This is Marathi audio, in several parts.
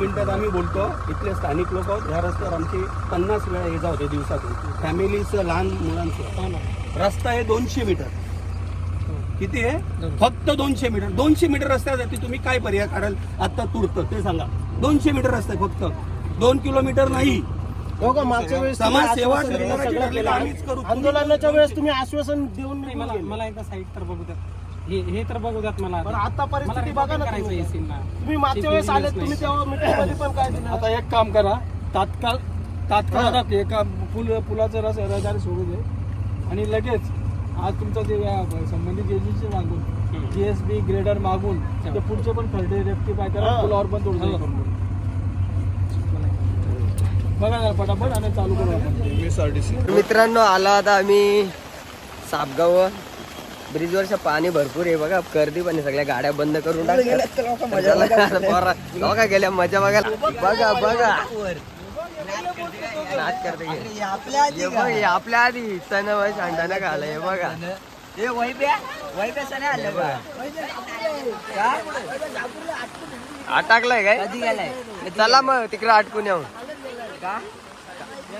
मिनिटात आम्ही बोलतो. इथले स्थानिक लोक आहोत. ह्या रस्त्यावर आमची पन्नास वेळा ये जा होते दिवसातून. फॅमिलीचं लहान मुलांचं. रस्ता आहे दोनशे मीटर. किती आहे? फक्त दोनशे मीटर. दोनशे मीटर रस्त्यासाठी तुम्ही काय पर्याय काढाल? आता तुरत ते सांगा. दोनशे मीटर रस्ता आहे फक्त. दोन किलोमीटर नाही. हो का? मागच्या वेळेस तुम्ही समाजसेवा. आम्हीच करू. आंदोलनाच्या वेळेस तुम्ही आश्वासन देऊन. मला एकदा साईड तर बघू द्या. हे हे तर बघू द्यात मला. पण आता परिस्थिती बघा ना करायचं तुम्ही. मागच्या वेळेस आले तुम्ही तेव्हा मीटिंगमध्ये पण काय दिलं? आता एक काम करा. तात्काळ तात्काळ आता ते एका पुल पुलाचं रस रहदारी सोडू दे. आणि लगेच आज तुमचं ते या संबंधित एजन्सी मागून जीएसबी ग्रेडर मागून ते पुढचे पण खड्डे रेक्टिफाय करा हा. पुलावर पण करून देऊ. बघा जरा पटापट आणि चालू करू आपण. मित्रांनो आला आता आम्ही सापगाव ब्रिजवरच्या पाणी भरपूर आहे बघा. गर्दी पण आहे. सगळ्या गाड्या बंद करून बघा गेल्या मजा बघायला. बघा बघा. नाच करते हे. हे बघ, हे आपल्या आधी. सण शांताना घाला हे बघा. अटकलाय काय? चला मग तिकडे अटकून येऊ.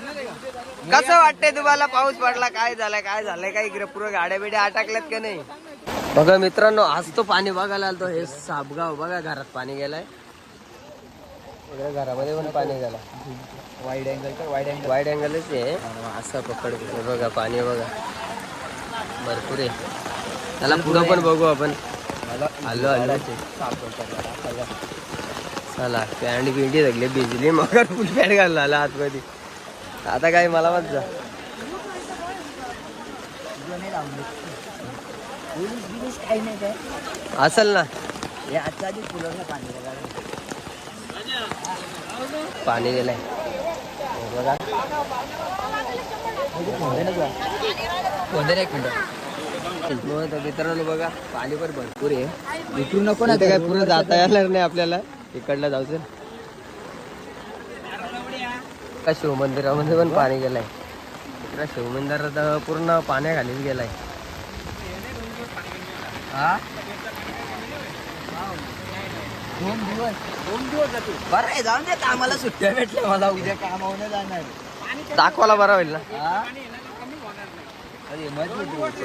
कसं वाटतंय तुम्हाला? पाऊस पडला काय झालाय काय झालंय? काय इकडे पुरं गाड्या बिड्या अटकल्यात का नाही? बघा मित्रांनो आज तो पाणी बघायला आलतो. हे सापगाव बघा घरात पाणी गेलाय. इकडे घरामध्ये पण पाणी गेला वाईड अँगल तर वाईड अँगल वाईड अँगलच आहे. असं पकड बघा पाणी बघा. भरपूर आहे. त्याला पुढं पण बघू आपण. आलो आलो. चला पॅन्ट बिंडी सगळे भिजली मग फुल पॅन्ट घालला आला आतमध्ये. आता काय मला मत जा असल ना. पाणी गेलंय. बघा मग तर मित्रांनो बघा पाणी पण भरपूर आहे. इकडून नको ना काय पुढे जाता येणार नाही आपल्याला. इकडला जायचं का शिव मंदिरामध्ये पण पाणी गेलंय. इकडं शिव मंदिरात पूर्ण पाण्याखालीच गेलाय. हा? दोन दिवस. दोन दिवस जातो बरं आहे जाऊन दे कामाला सुट्ट्या भेटल्या मला उद्या कामावर जाणार. दाखवायला बरं होईल ना? अरे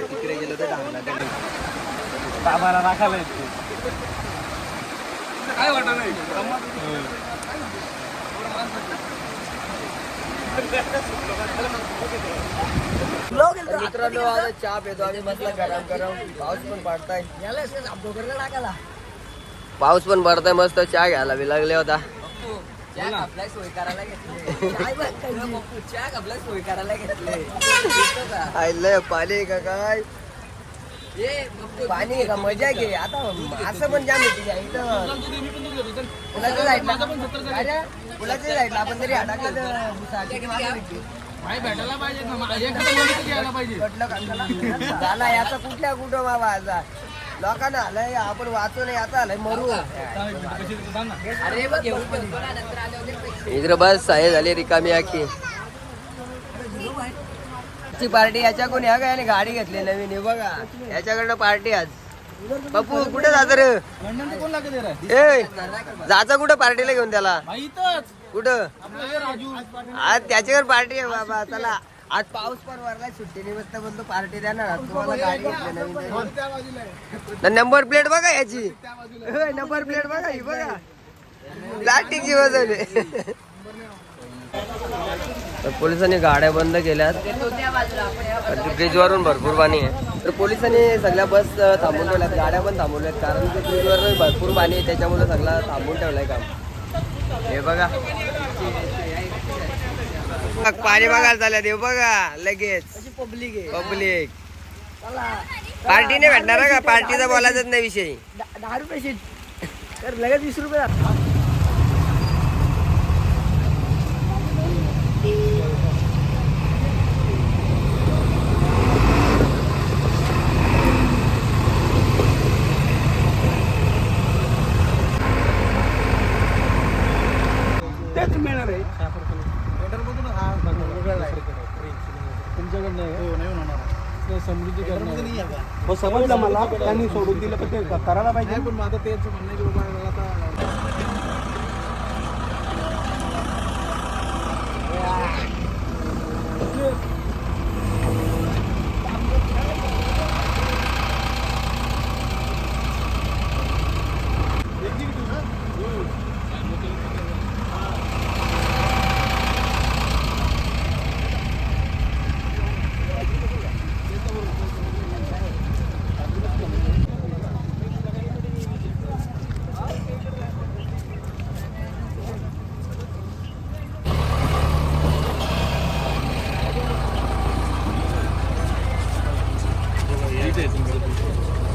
तिकडे गेलो तर कामाला राखायला मित्रांनो आता चहा पितो. आम्ही मस्त गरम गरम. पाऊस पण पडताय. पाऊस पण पडताय मस्त चहा घ्यायला बी लागले होता. आयलंय पाणी का काय? पाणी आहे का मजा घे. आता असं पण जाम इथं. पुलाच्या साईडला अरे, पुलाच्या साईडला आपण तरी अडकलं तर. भेटायला पाहिजे झाला याचा कुठल्या कुठं बाबा आता? लोकांना आलंय आपण वाचू नाही आता आलंय मरू. इकडे बस आहे झाली रिकामी आखी. ची पार्टी याच्याकडून या काय गाडी घेतली नवीन हे बघा. याच्याकडनं पार्टी आज. पप्पू कुठे जात रे? कोण ए जायचं कुठं पार्टीला घेऊन त्याला? कुठं? आज त्याच्यावर पार्टी आहे बाबा चला. आज पाऊस पण वरला सुट्टी निमित्त पण तो पार्टी देणार तुम्हाला गाडी घेतली नवीन नंबर प्लेट बघा याची. नंबर प्लेट बघा ही बघा. प्लास्टिकची वजन तर पोलिसांनी गाड्या बंद केल्यात. ब्रिजवरून भरपूर पाणी आहे. तर पोलिसांनी सगळ्या बस थांबून ठेवल्यात. गाड्या पण थांबवल्यात कारण की ब्रिजवर भरपूर पाणी आहे. त्याच्यामुळे सगळं थांबून ठेवलंय काम. हे बघा. पाणी बघायला झाल्यात हे बघा लगेच. पब्लिक. पब्लिक पार्टी नाही भेटणार का? पार्टीचा बोलायचाच नाही विषय. दहा रुपये तर लगेच वीस रुपये मिळणार आहे. तुमच्याकडनं समृद्धी करणं हो, समजलं हो, मला. त्यांनी सोडून दिलं पण ते करायला पाहिजे. पण माझं तेच म्हणणं की बाबा आता Yeah. dedim.